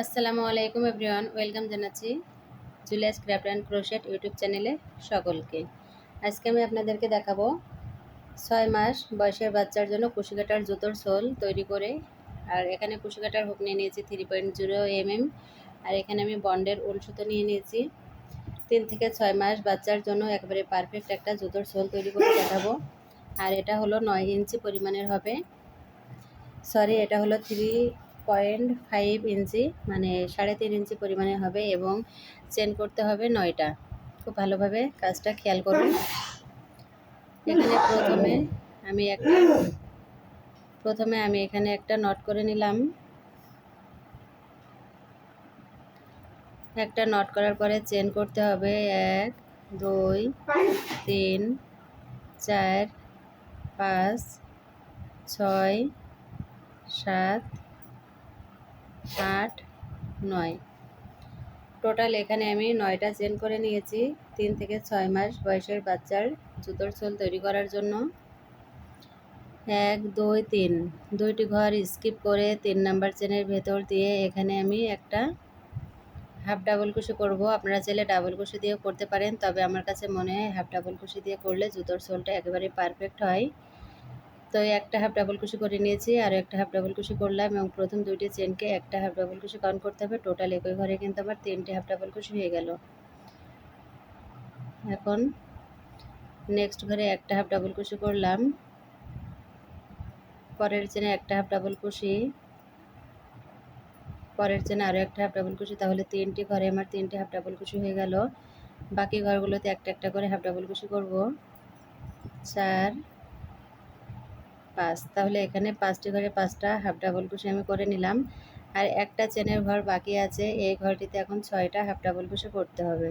আসসালামু আলাইকুম everyone, welcome জানাচ্ছি Julius craft and crochet YouTube চ্যানেলে সকলকে। আজকে আমি আপনাদেরকে দেখাবো ছয় মাস বয়সের বাচ্চার জন্য কুশিকাটার জুতোর সোল তৈরি করে। আর এখানে কুশিকাটার হুক নিয়ে নিয়েছি three point zero M M আর এখানে আমি বন্ডের উল সুতো নিয়ে নিয়েছি। তিন থেকে ছয় মাস বাচ্চার জন্য একেবারে পারফেক্ট একটা জুতোর সোল তৈরি করে দেখাবো। আর এটা হলো নয় ইঞ্চি পরিমাণের হবে। সরি, এটা হলো থ্রি পয়েন্ট ফাইভ ইঞ্চি মানে সাড়ে তিন ইঞ্চি পরিমাণে হবে এবং চেন করতে হবে নয়টা। খুব ভালোভাবে কাজটা খেয়াল করুন। এখানে প্রথমে আমি একটা প্রথমে আমি এখানে একটা নট করে নিলাম। একটা নট করার পরে চেন করতে হবে এক, দুই, তিন, চার, পাঁচ, ছয়, সাত আট, নয়। টোটাল এখানে আমি নয়টা চেন করে নিয়েছি। তিন থেকে ছয় মাস বয়সের বাচ্চার জুতোর সোল তৈরি করার জন্য। এক, দুই, তিন। দুইটি ঘর স্কিপ করে তিন নাম্বার চেনের ভেতর দিয়ে এখানে আমি একটা হাফ ডাবল কুশি করব। আপনারা চাইলে ডাবল কুশি দিয়েও করতে পারেন, তবে আমার কাছে মনে হয় হাফ ডাবল কুশি দিয়ে করলে জুতোর সোলটা একেবারে পারফেক্ট হয়। তো একটা হাফ ডাবল কুশি করে নিয়েছি আর একটা হাফ ডাবল কুশি করলাম এবং প্রথম দুইটি চেনকে একটা হাফ ডাবল কুশি কাউন্ট করতে হবে। টোটাল একই ঘরে কিন্তু আমার তিনটে হাফ ডাবল কুশি হয়ে গেল। এখন নেক্সট ঘরে একটা হাফ ডাবল কুশি করলাম। পরের চেনে একটা হাফ ডাবল কুশি পরের চেনে আরও একটা হাফ ডাবল কুশি তাহলে তিনটি ঘরে আমার তিনটে হাফ ডাবল কুশি হয়ে গেল। বাকি ঘরগুলোতে একটা একটা করে হাফ ডাবল কুশি করব। চার পাঁচ। তাহলে এখানে পাঁচটি ঘরে পাঁচটা হাফ ডাবল কুশি আমি করে নিলাম। আর একটা চেনের ঘর বাকি আছে, এই ঘরটিতে এখন ছয়টা হাফ ডাবল কুশি করতে হবে।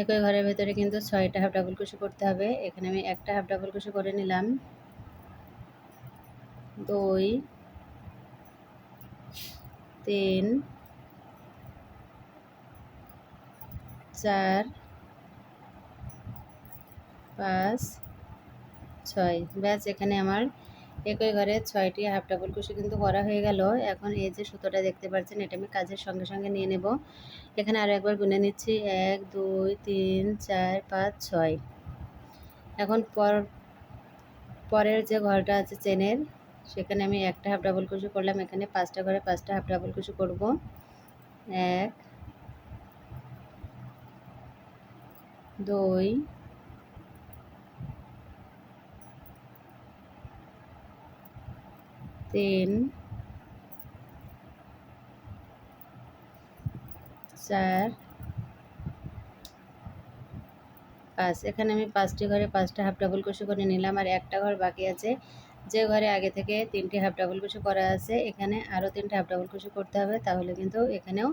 একই ঘরের ভেতরে কিন্তু ছয়টা হাফ ডাবল কুশি করতে হবে। এখানে আমি একটা হাফ ডাবল কুশি করে নিলাম। দুই, তিন, চার, পাঁচ ছয়। ব্যাস, এখানে আমার একই ঘরে ছয়টি হাফ ডাবল কুশি কিন্তু করা হয়ে গেল। এখন এই যে সুতোটা দেখতে পাচ্ছেন, এটা আমি কাজের সঙ্গে সঙ্গে নিয়ে নেব। এখানে আরও একবার গুনে নিচ্ছি। এক, দুই, তিন, চার, পাঁচ, ছয়। এখন পর, পরের যে ঘরটা আছে চেনের, সেখানে আমি একটা হাফ ডাবল কুশি করলাম। এখানে পাঁচটা ঘরে পাঁচটা হাফ ডাবল কুশি করব। এক, দুই তিন চার পাঁচ এখানে আমি পাঁচটি ঘরে পাঁচটা হাফ ডাবল কুশি করে নিলাম আর একটা ঘর বাকি আছে। যে ঘরে আগে থেকে তিনটি হাফ ডাবল কুশি করা আছে, এখানে আরও তিনটে হাফ ডাবল কুশি করতে হবে, তাহলে কিন্তু এখানেও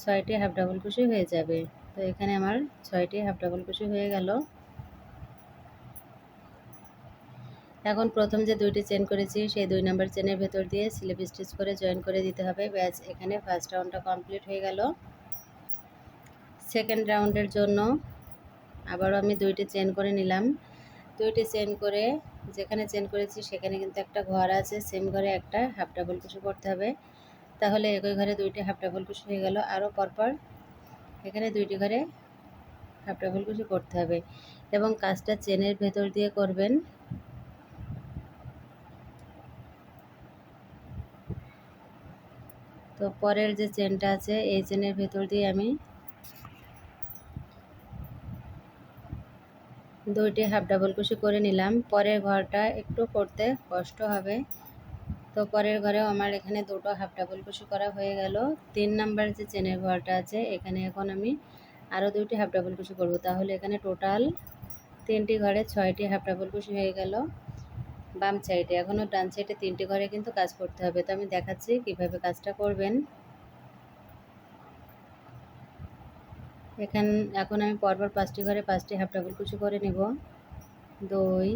ছয়টি হাফ ডাবল কুশি হয়ে যাবে। তো এখানে আমার ছয়টি হাফ ডাবল কুশি হয়ে গেল। এখন প্রথম যে দুইটি চেন করেছি, সেই দুই নাম্বার চেনের ভেতর দিয়ে স্লিপ স্টিচ করে জয়েন করে দিতে হবে। ব্যাস, এখানে ফার্স্ট রাউন্ডটা কমপ্লিট হয়ে গেল। সেকেন্ড রাউন্ডের জন্য আবারও আমি দুইটি চেন করে নিলাম। দুইটি চেন করে যেখানে চেন করেছি, সেখানে কিন্তু একটা ঘর আছে। সেম ঘরে একটা হাফ ডাবল কুশি করতে হবে। তাহলে একই ঘরে দুইটি হাফ ডাবল কুশি হয়ে গেল। আরও পরপর এখানে দুইটি ঘরে হাফ ডাবল কুশি করতে হবে। এবং কাজটা চেনের ভেতর দিয়ে করবেন। তো পরের যে চেনটা আছে, এই চেনের ভেতর দিয়ে আমি দুইটি হাফ ডাবল কুশি করে নিলাম। পরের ঘরটা একটু করতে কষ্ট হবে। তো পরের ঘরেও আমার এখানে দুটো হাফ ডাবল কুশি করা হয়ে গেল। তিন নাম্বার যে চেনের ঘরটা আছে, এখানে এখন আমি আরও দুইটি হাফ ডাবল কুশি করব। তাহলে এখানে টোটাল তিনটি ঘরে ছয়টি হাফ ডাবল কুশি হয়ে গেল। বাম সাইডে এখনও ডান সাইডে তিনটি ঘরে কিন্তু কাজ করতে হবে। তো আমি দেখাচ্ছি কীভাবে কাজটা করবেন। এখান, এখন আমি পরপর পাঁচটি ঘরে পাঁচটি হাফ ডাবল কুচি করে নেব। দুই,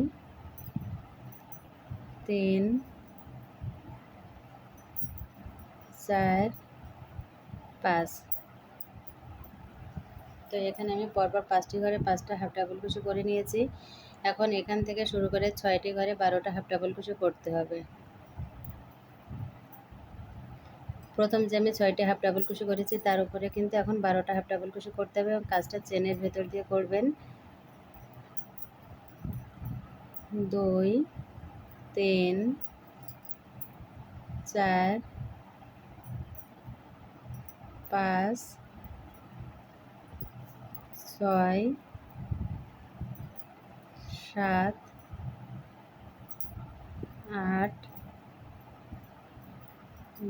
তিন, চার, পাঁচ। তো এখানে আমি পরপর পাঁচটি ঘরে পাঁচটা হাফ ডাবল কুচি করে নিয়েছি। এখন এখান থেকে শুরু করে ছয়টি ঘরে বারোটা হাফ ডাবল কুচি করতে হবে। প্রথম যে আমি ছয়টি হাফ ডাবল কুশি করেছি, তার উপরে কিন্তু এখন বারোটা হাফ ডাবল কুশি করতে হবে এবং কাজটা চেনের ভেতর দিয়ে করবেন। দুই, তিন, চার, পাঁচ, ছয় সাত, আট,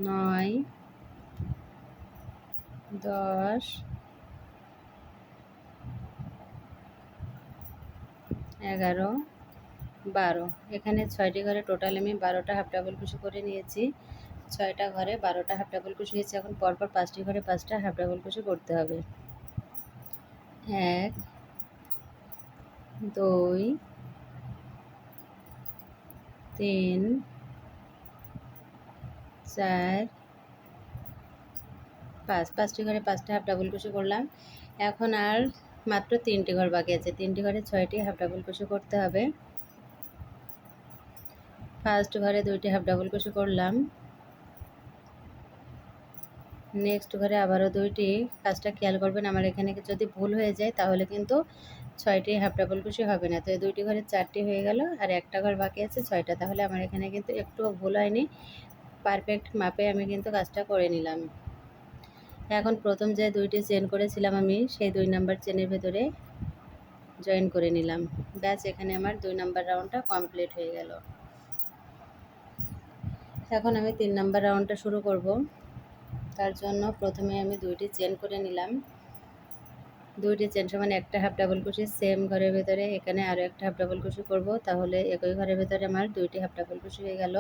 নয়, দশ, এগারো, বারো। এখানে ছয়টি ঘরে টোটাল আমি বারোটা হাফ ডাবল কুশি করে নিয়েছি। ছয়টা ঘরে বারোটা হাফ ডাবল কুশি নিয়েছি এখন পরপর পাঁচটি ঘরে পাঁচটা হাফ ডাবল কুশি করতে হবে। এক, দুই তিন, চার, পাঁচ। পাঁচটি ঘরে পাঁচটা হাফ ডাবল কুশি করলাম। এখন আর মাত্র তিনটি ঘর বাকি আছে। তিনটি ঘরে ছয়টি হাফ ডাবল কুশি করতে হবে। ফার্স্ট ঘরে দুইটি হাফ ডাবল কুশি করলাম। নেক্সট ঘরে আবারও দুইটি। কাজটা খেয়াল করবেন, আমার এখানে যদি ভুল হয়ে যায়, তাহলে কিন্তু ছয়টি হাফ ডাবল কুশি হবে না। তো এই দুইটি ঘরে চারটি হয়ে গেল আর একটা ঘর বাকি আছে ছয়টা। তাহলে আমার এখানে কিন্তু একটুও ভুল হয়নি। পারফেক্ট মাপে আমি কিন্তু কাজটা করে নিলাম। এখন প্রথম যে দুইটি চেন করেছিলাম আমি, সেই দুই নাম্বার চেনের ভেতরে জয়েন করে নিলাম। ব্যাস, এখানে আমার দুই নাম্বার রাউন্ডটা কমপ্লিট হয়ে গেল। এখন আমি তিন নাম্বার রাউন্ডটা শুরু করব। তার জন্য প্রথমে আমি দুইটি চেন করে নিলাম। দুইটি চেন সমান একটা হাফ ডাবল কুশি সেম ঘরের ভেতরে। এখানে আরও একটা হাফ ডাবল কুশি করব, তাহলে একই ঘরের ভেতরে আমার দুইটি হাফ ডাবল কুশি হয়ে গেল।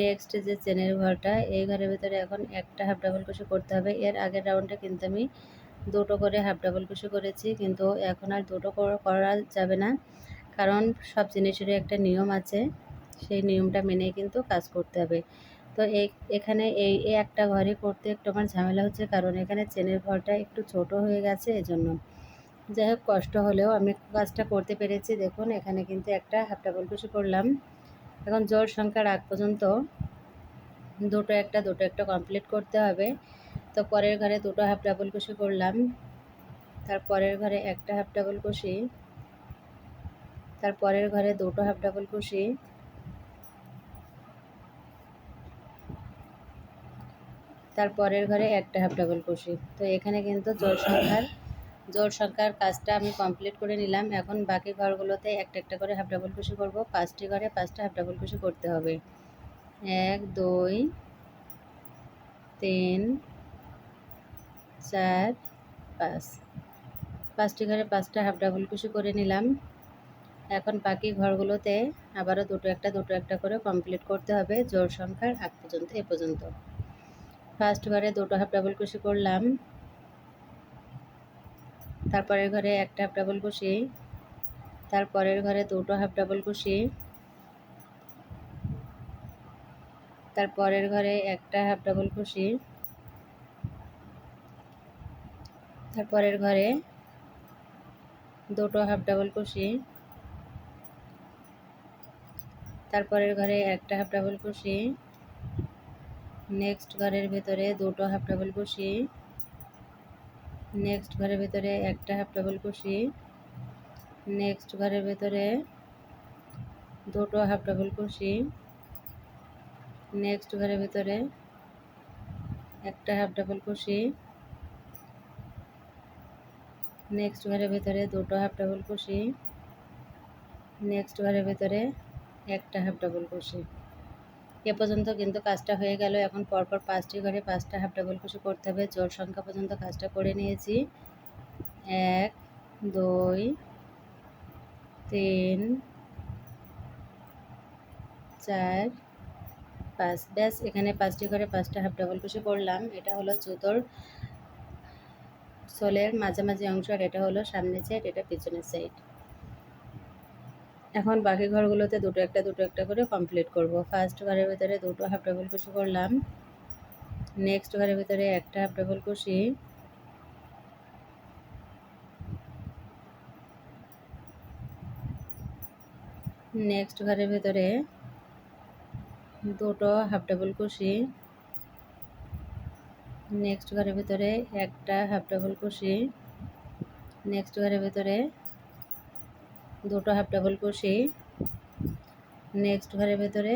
নেক্সট যে চেনের ঘরটা, এই ঘরের ভেতরে এখন একটা হাফ ডাবল কুশি করতে হবে। এর আগের রাউন্ডে কিন্তু আমি দুটো করে হাফ ডাবল কুশি করেছি, কিন্তু এখন আর দুটো করা যাবে না, কারণ সব জিনিসেরই একটা নিয়ম আছে। সেই নিয়মটা মেনে কিন্তু কাজ করতে হবে। তো এখানে এই একটা ঘরে করতে একটু আমার ঝামেলা হচ্ছে, কারণ এখানে চেনের ঘরটা একটু ছোট হয়ে গেছে এজন্য। যাই হোক কষ্ট হলেও আমি কাজটা করতে পেরেছি। দেখুন, এখানে কিন্তু একটা হাফ ডাবল কুশি করলাম। এখন জোর সংখ্যার আগ পর্যন্ত দুটো একটা দুটো একটা কমপ্লিট করতে হবে। তো পরের ঘরে দুটো হাফ ডাবল কুশি করলাম। তার পরের ঘরে একটা হাফ ডাবল কুশি তার পরের ঘরে দুটো হাফ ডাবল কুশি তার পরের ঘরে একটা হাফ ডাবল কুশি তো এখানে কিন্তু জোর সংখ্যার জোর সংখ্যার কাজটা আমি কমপ্লিট করে নিলাম। এখন বাকি ঘরগুলোতে একটা একটা করে হাফ ডাবল কুশি করব। পাঁচটি ঘরে পাঁচটা হাফ ডাবল কুশি করতে হবে। এক, দুই, তিন, চার, পাঁচ। পাঁচটি ঘরে পাঁচটা হাফ ডাবল কুশি করে নিলাম। এখন বাকি ঘরগুলোতে আবারও দুটো একটা দুটো একটা করে কমপ্লিট করতে হবে। জোর সংখ্যার আগ পর্যন্ত, এ পর্যন্ত। ফার্স্ট ঘরে দুটো হাফ ডাবল কুশি করলাম। তারপরের ঘরে একটা হাফ ডাবল কুশি তারপরের ঘরে দুটো হাফ ডাবল কুশি তারপরের ঘরে একটা হাফ ডাবল কুশি তারপরের ঘরে দুটো হাফ ডাবল কুশি তারপরের ঘরে একটা হাফ ডাবল কুশি নেক্সট ঘরের ভেতরে দুটো হাফ ডাবল কুশি নেক্সট ঘরের ভেতরে একটা হাফ ডাবল কুশি নেক্সট ঘরের ভেতরে দুটো হাফ ডাবল কুশি নেক্সট ঘরের ভেতরে একটা হাফ ডাবল কুশি নেক্সট ঘরের ভেতরে দুটো হাফ ডাবল কুশি নেক্সট ঘরের ভেতরে একটা হাফ ডাবল কুশি এ পর্যন্ত কিন্তু কাজটা হয়ে গেল। এখন পরপর পাঁচটি ঘরে পাঁচটা হাফ ডাবল কুশি করতে হবে। জোর সংখ্যা পর্যন্ত কাজটা করে নিয়েছি। এক, দুই, তিন, চার, পাঁচ। ব্যাস, এখানে পাঁচটি ঘরে পাঁচটা হাফ ডাবল কুশি করলাম। এটা হলো জুতোর সোলের মাঝামাঝি অংশ আর এটা হলো সামনের সাইড এটা পিছনের সাইড এখন বাকি ঘরগুলোতে দুটো একটা দুটো একটা করে কমপ্লিট করব। ফার্স্ট ঘরের ভিতরে দুটো হাফ ডাবল কুশি করলাম। নেক্সট ঘরের ভিতরে একটা হাফ ডাবল কুশি। নেক্সট ঘরের ভিতরে দুটো হাফ ডাবল কুশি। নেক্সট ঘরের ভিতরে একটা হাফ ডাবল কুশি। নেক্সট ঘরের ভিতরে দুটো হাফ ডাবল কুশি নেক্সট ঘরের ভেতরে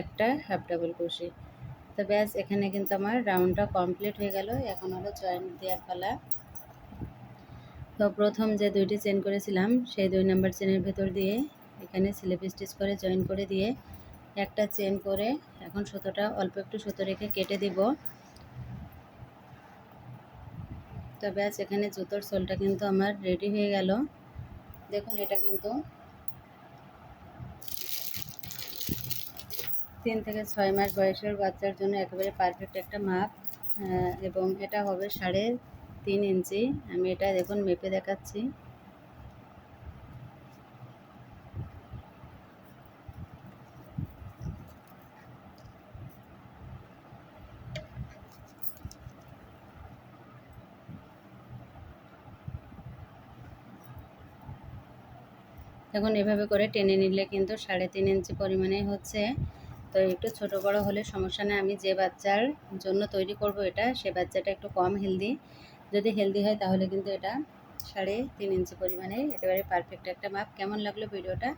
একটা হাফ ডাবল কুশি তো ব্যাস, এখানে কিন্তু আমার রাউন্ডটা কমপ্লিট হয়ে গেল। এখন হলো জয়েন দেওয়ার পালা। তো প্রথম যে দুইটি চেন করেছিলাম, সেই দুই নাম্বার চেনের ভেতর দিয়ে এখানে স্লিপ স্টিচ করে জয়েন করে দিয়ে একটা চেন করে এখন সুতোটা অল্প একটু সুতো রেখে কেটে দিব। তো ব্যাস, এখানে জুতোর সোলটা কিন্তু আমার রেডি হয়ে গেল। দেখুন, এটা কিন্তু তিন থেকে ছয় মাস বয়সের বাচ্চার জন্য একেবারে পারফেক্ট একটা মাপ এবং এটা হবে সাড়ে তিন ইঞ্চি। আমি এটা দেখুন, মেপে দেখাচ্ছি। এখন এভাবে করে টেনে নিলে কিন্তু সাড়ে তিন ইঞ্চি পরিমাণে হচ্ছে। তো একটু ছোট বড় হলে সমস্যা নেই, আমি যে বাচ্চার জন্য তৈরি করব এটা, সে বাচ্চাটা একটু কম হেলদি। যদি হেলদি হয় তাহলে কিন্তু এটা সাড়ে তিন ইঞ্চি পরিমাণে একেবারে পারফেক্ট একটা মাপ। কেমন লাগল ভিডিওটা?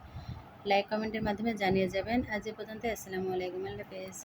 লাইক, কমেন্টের মাধ্যমে জানিয়ে যাবেন। আজ এ পর্যন্ত, আসসালামু আলাইকুম, আল্লাহ হাফেজ।